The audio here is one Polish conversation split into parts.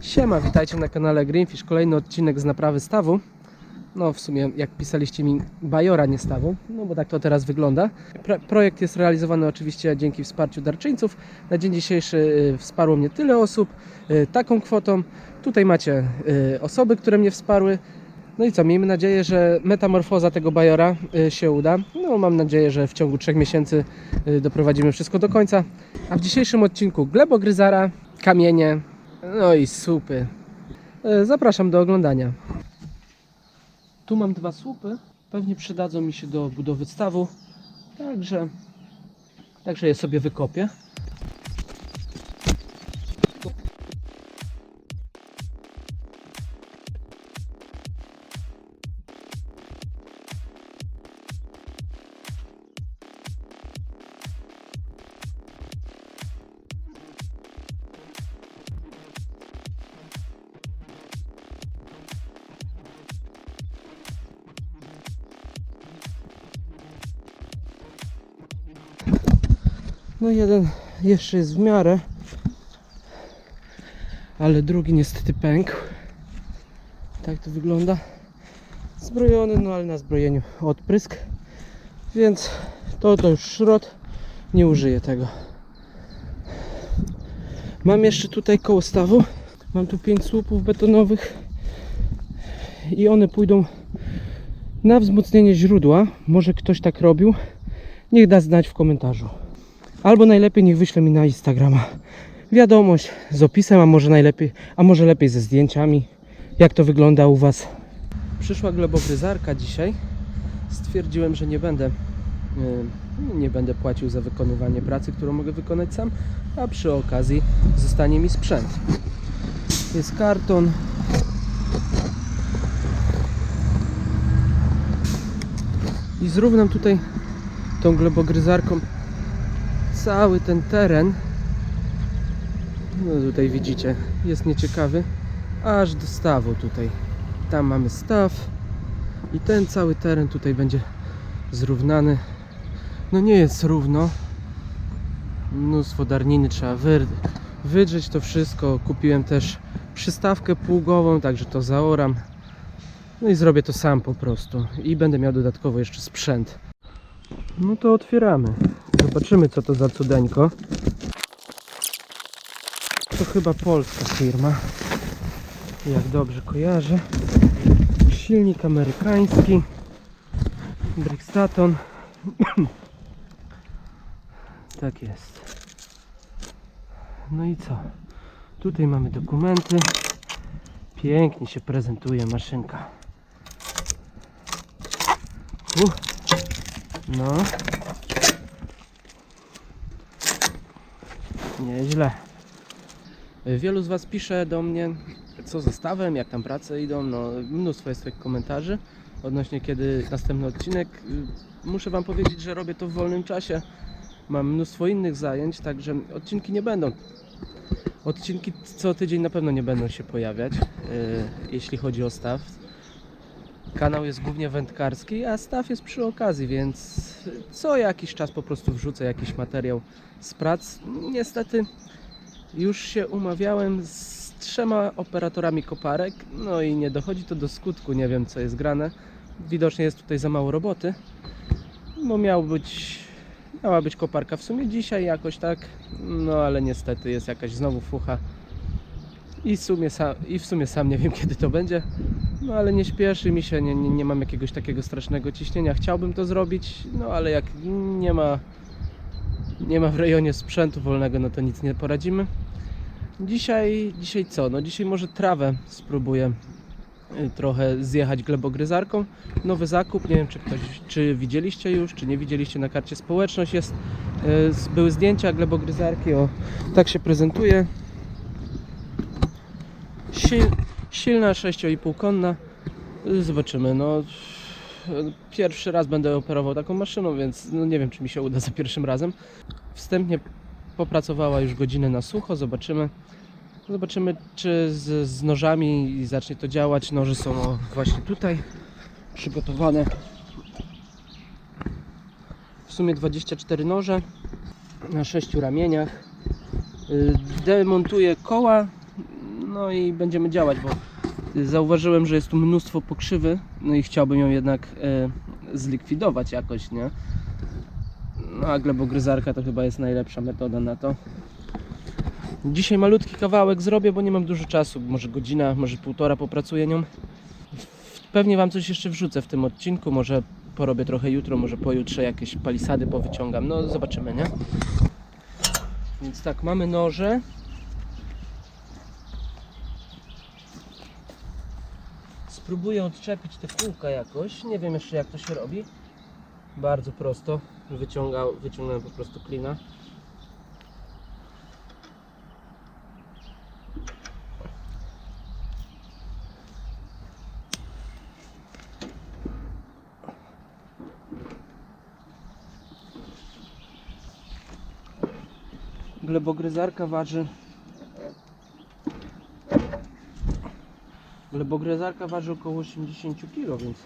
Siema, witajcie na kanale Greenfish. Kolejny odcinek z naprawy stawu. No w sumie jak pisaliście mi bajora nie stawu, no bo tak to teraz wygląda. Pro projekt jest realizowany oczywiście dzięki wsparciu darczyńców. Na dzień dzisiejszy y, wsparło mnie tyle osób, y, taką kwotą. Tutaj macie y, osoby, które mnie wsparły. No i co, miejmy nadzieję, że metamorfoza tego bajora się uda. No mam nadzieję, że w ciągu trzech miesięcy doprowadzimy wszystko do końca. A w dzisiejszym odcinku glebogryzara, kamienie, no i słupy. E, Zapraszam do oglądania. Tu mam dwa słupy. Pewnie przydadzą mi się do budowy stawu. Także, także je sobie wykopię. No jeden jeszcze jest w miarę, ale drugi niestety pękł. Tak to wygląda. Zbrojony, no ale na zbrojeniu odprysk. Więc to to już szrot. Nie użyję tego. Mam jeszcze tutaj koło stawu. Mam tu 5 słupów betonowych. I one pójdą na wzmocnienie źródła. Może ktoś tak robił. Niech da znać w komentarzu. Albo najlepiej niech wyśle mi na Instagrama wiadomość z opisem, a może najlepiej, a może lepiej ze zdjęciami, jak to wygląda u Was. Przyszła glebogryzarka dzisiaj. Stwierdziłem, że nie będę yy, nie będę płacił za wykonywanie pracy, którą mogę wykonać sam, a przy okazji zostanie mi sprzęt. Jest karton. I zrównam tutaj tą glebogryzarką cały ten teren. No tutaj widzicie jest nieciekawy. Aż do stawu tutaj. Tam mamy staw i ten cały teren tutaj będzie zrównany. No nie jest równo. Mnóstwo darniny trzeba wy, wydrzeć to wszystko. Kupiłem też przystawkę pługową także to zaoram. No i zrobię to sam po prostu. I będę miał dodatkowo jeszcze sprzęt. No to otwieramy Zobaczymy co to za cudeńko. To chyba polska firma. Jak dobrze kojarzę. Silnik amerykański. Brixtaton. tak jest. No i co? Tutaj mamy dokumenty. Pięknie się prezentuje maszynka. Uh. No. Nieźle. Wielu z Was pisze do mnie, co ze stawem, jak tam prace idą. No, mnóstwo jest tych komentarzy odnośnie kiedy następny odcinek. Muszę Wam powiedzieć, że robię to w wolnym czasie. Mam mnóstwo innych zajęć, także odcinki nie będą. Odcinki co tydzień na pewno nie będą się pojawiać, y, jeśli chodzi o staw. Kanał jest głównie wędkarski, a staw jest przy okazji, więc co jakiś czas po prostu wrzucę jakiś materiał z prac. Niestety już się umawiałem z trzema operatorami koparek, no i nie dochodzi to do skutku, nie wiem co jest grane. Widocznie jest tutaj za mało roboty, bo miał być, miała być koparka w sumie dzisiaj jakoś tak, no ale niestety jest jakaś znowu fucha i sumie sam, i w sumie sam nie wiem kiedy to będzie. No ale nie śpieszy mi się, nie, nie, nie mam jakiegoś takiego strasznego ciśnienia. Chciałbym to zrobić, no ale jak nie ma nie ma w rejonie sprzętu wolnego, no to nic nie poradzimy. Dzisiaj, dzisiaj co? No dzisiaj może trawę spróbuję y, trochę zjechać glebogryzarką. Nowy zakup, nie wiem czy ktoś, czy widzieliście już, czy nie widzieliście na karcie społeczność jest, y, były zdjęcia glebogryzarki, o tak się prezentuje. Sil, silna 6,5 konna. Y, Zobaczymy, no pierwszy raz będę operował taką maszyną, więc no nie wiem, czy mi się uda za pierwszym razem. Wstępnie popracowała już godzinę na sucho, zobaczymy. Zobaczymy, czy z, z nożami zacznie to działać. Noże są właśnie tutaj przygotowane. W sumie 24 noże na 6 ramieniach. Y, Demontuję koła, No i będziemy działać, bo zauważyłem, że jest tu mnóstwo pokrzywy, no i chciałbym ją jednak e, zlikwidować jakoś, nie? No a glebogryzarka to chyba jest najlepsza metoda na to. Dzisiaj malutki kawałek zrobię, bo nie mam dużo czasu, może godzina, może półtora popracuję nią. Pewnie Wam coś jeszcze wrzucę w tym odcinku, może porobię trochę jutro, może pojutrze jakieś palisady powyciągam, no zobaczymy, nie? Więc tak, mamy noże. Spróbuję odczepić te kółka jakoś. Nie wiem jeszcze jak to się robi. Bardzo prosto. Wyciągał, wyciągnąłem po prostu klina. Glebogryzarka waży Glebogryzarka waży około 80 kg, więc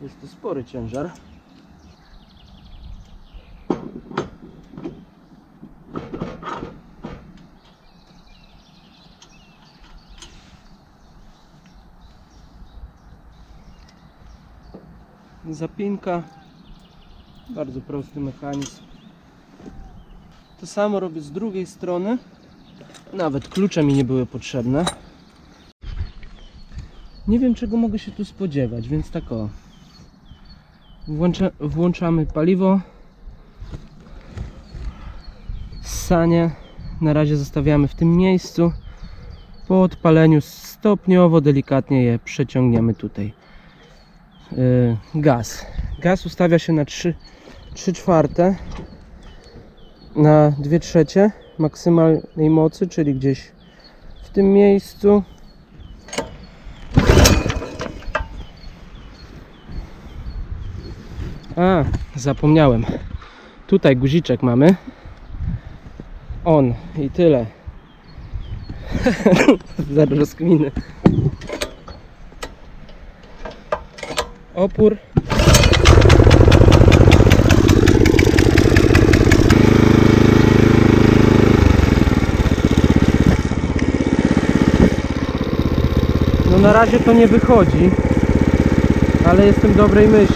jest to spory ciężar. Zapinka. Bardzo prosty mechanizm. To samo robię z drugiej strony. Nawet klucze mi nie były potrzebne. Nie wiem czego mogę się tu spodziewać, więc tak o. Włącza, włączamy paliwo. Sanie na razie zostawiamy w tym miejscu. Po odpaleniu stopniowo, delikatnie je przeciągniemy tutaj. Yy, gaz. Gaz ustawia się na 3, 3 czwarte na 2 trzecie maksymalnej mocy, czyli gdzieś w tym miejscu. A, zapomniałem. Tutaj guziczek mamy. On i tyle. Zero rozkminy. Opór. No na razie to nie wychodzi, ale jestem dobrej myśli.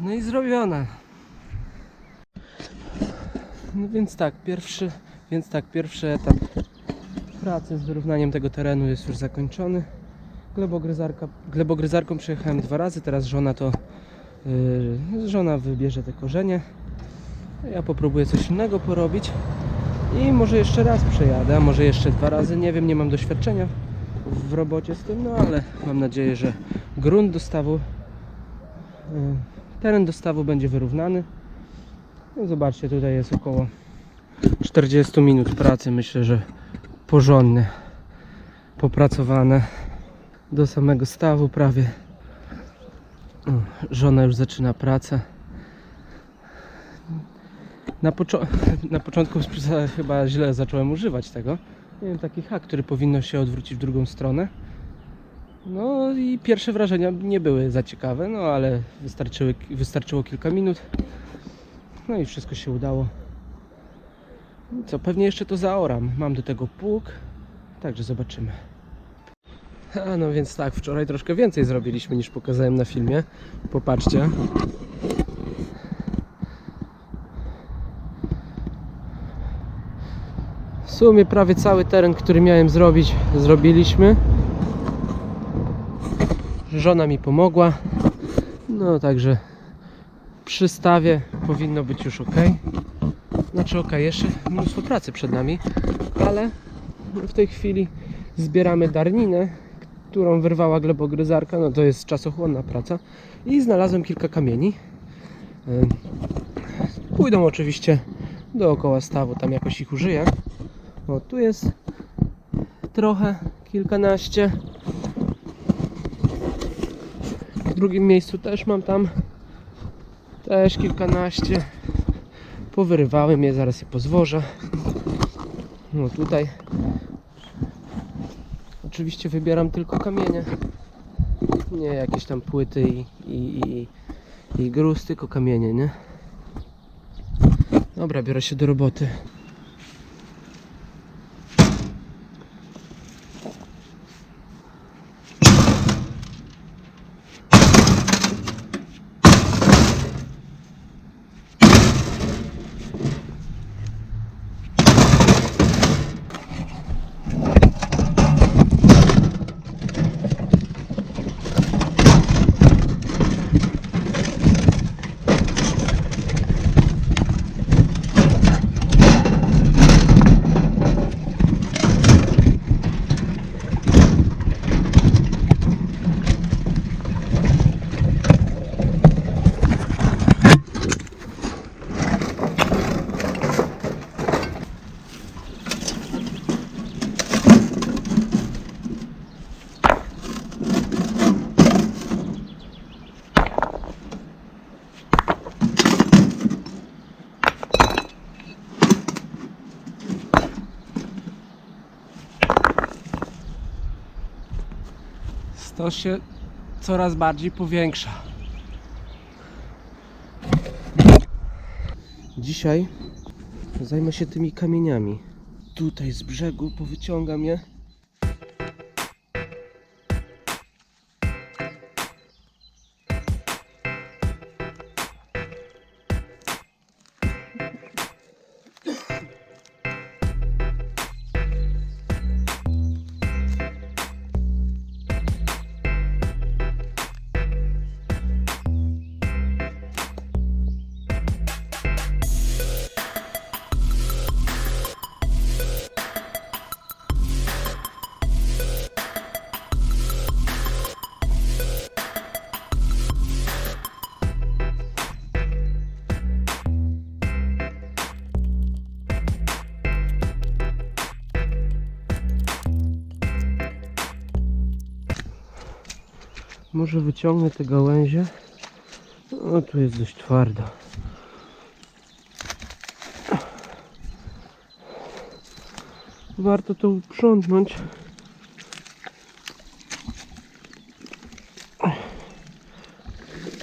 No i zrobione. No więc tak, pierwszy, więc tak, pierwszy etap pracy z wyrównaniem tego terenu jest już zakończony. Glebogryzarka, glebogryzarką przejechałem dwa razy, teraz żona to yy, żona wybierze te korzenie. Ja popróbuję coś innego porobić i może jeszcze raz przejadę, może jeszcze dwa razy, nie wiem, nie mam doświadczenia w robocie z tym, no ale mam nadzieję, że grunt dostawu yy, Teren dostawu będzie wyrównany. No zobaczcie, tutaj jest około 40 minut pracy. Myślę, że porządnie popracowane do samego stawu prawie. Żona już zaczyna pracę. Na, poczo- na początku chyba źle zacząłem używać tego. Wiem, taki hak, który powinno się odwrócić w drugą stronę. No i pierwsze wrażenia nie były za ciekawe, no ale wystarczyły, wystarczyło kilka minut. No i wszystko się udało. Co, pewnie jeszcze to zaoram. Mam do tego pług, także zobaczymy. A no więc tak, wczoraj troszkę więcej zrobiliśmy niż pokazałem na filmie. Popatrzcie. sumie prawie cały teren, który miałem zrobić, zrobiliśmy. Żona mi pomogła. No także przy stawie powinno być już ok. Znaczy ok, jeszcze mnóstwo pracy przed nami, ale w tej chwili zbieramy darninę, którą wyrwała glebogryzarka. No to jest czasochłonna praca. I znalazłem kilka kamieni. Pójdą oczywiście dookoła stawu, tam jakoś ich użyję. O, tu jest trochę, kilkanaście. W drugim miejscu też mam tam też kilkanaście. Powyrywałem je, zaraz je pozwożę. No tutaj oczywiście wybieram tylko kamienie. Nie jakieś tam płyty i, i, i, i gruz, tylko kamienie, nie? Dobra, biorę się do roboty. Stos się coraz bardziej powiększa. Dzisiaj zajmę się tymi kamieniami. Tutaj z brzegu powyciągam je. Może wyciągnę te gałęzie. No tu jest dość twardo. Warto to uprzątnąć.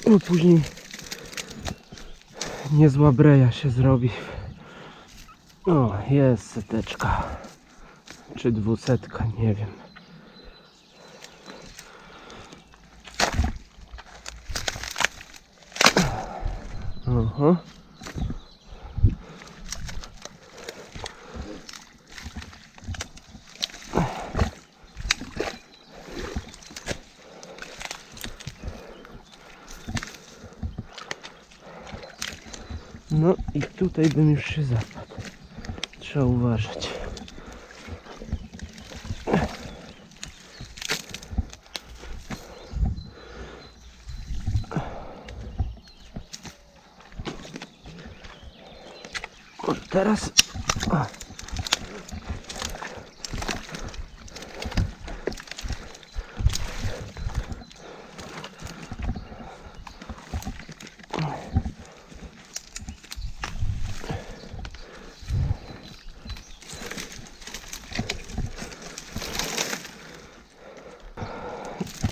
Bo później niezła breja się zrobi. O, jest seteczka. Czy dwusetka, nie wiem. Aha. No i tutaj bym już się zapadł. Trzeba uważać. Teraz.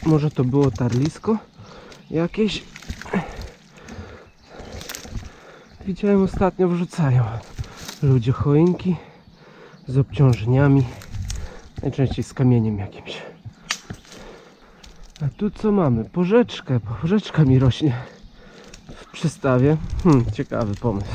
Może to było tarlisko jakieś? Widziałem ostatnio wrzucają ludzie choinki z obciążeniami, najczęściej z kamieniem jakimś. A tu co mamy? Porzeczkę. Porzeczka mi rośnie w przystawie. Hmm, ciekawy pomysł.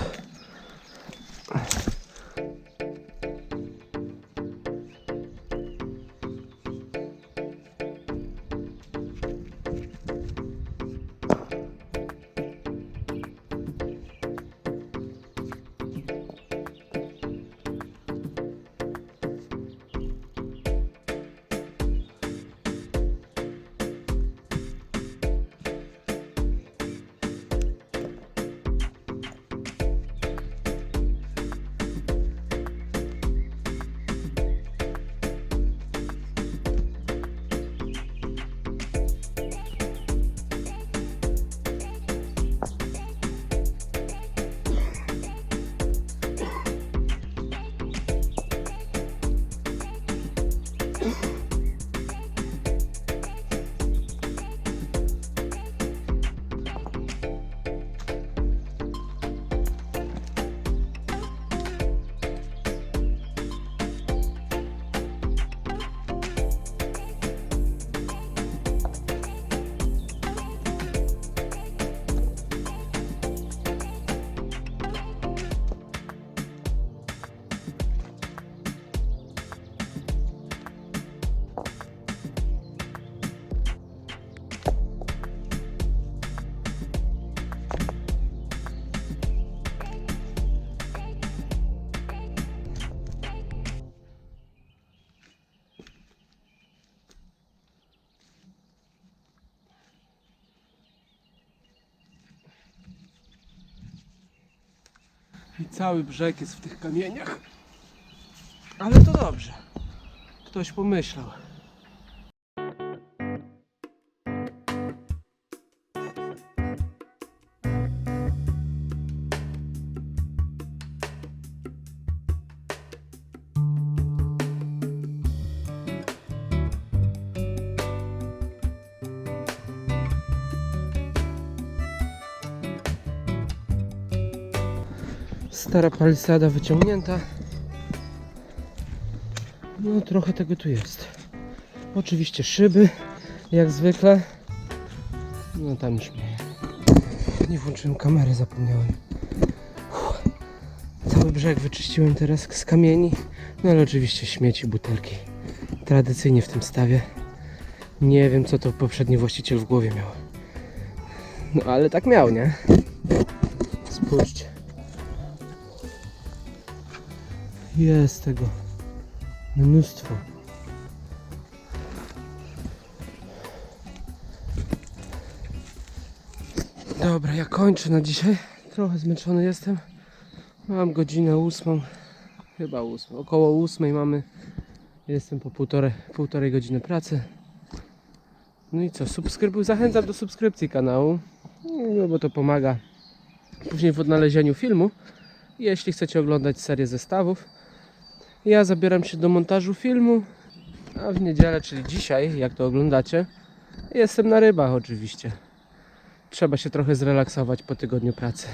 I cały brzeg jest w tych kamieniach. Ale to dobrze. Ktoś pomyślał. Stara palisada wyciągnięta. No trochę tego tu jest. Oczywiście szyby, jak zwykle. No tam już mnie. Nie włączyłem kamery, zapomniałem. Uff. Cały brzeg wyczyściłem teraz z kamieni. No ale oczywiście śmieci, butelki. Tradycyjnie w tym stawie. Nie wiem co to poprzedni właściciel w głowie miał. No ale tak miał, nie? Spójrzcie. Jest tego mnóstwo. Dobra, ja kończę na dzisiaj. Trochę zmęczony jestem. Mam godzinę ósmą. Chyba ósmą. Około ósmej mamy. Jestem po półtorej, półtorej godziny pracy. No i co? Subskrybuj. Zachęcam do subskrypcji kanału. No bo to pomaga później w odnalezieniu filmu. Jeśli chcecie oglądać serię zestawów, ja zabieram się do montażu filmu, a w niedzielę, czyli dzisiaj, jak to oglądacie, jestem na rybach oczywiście. Trzeba się trochę zrelaksować po tygodniu pracy.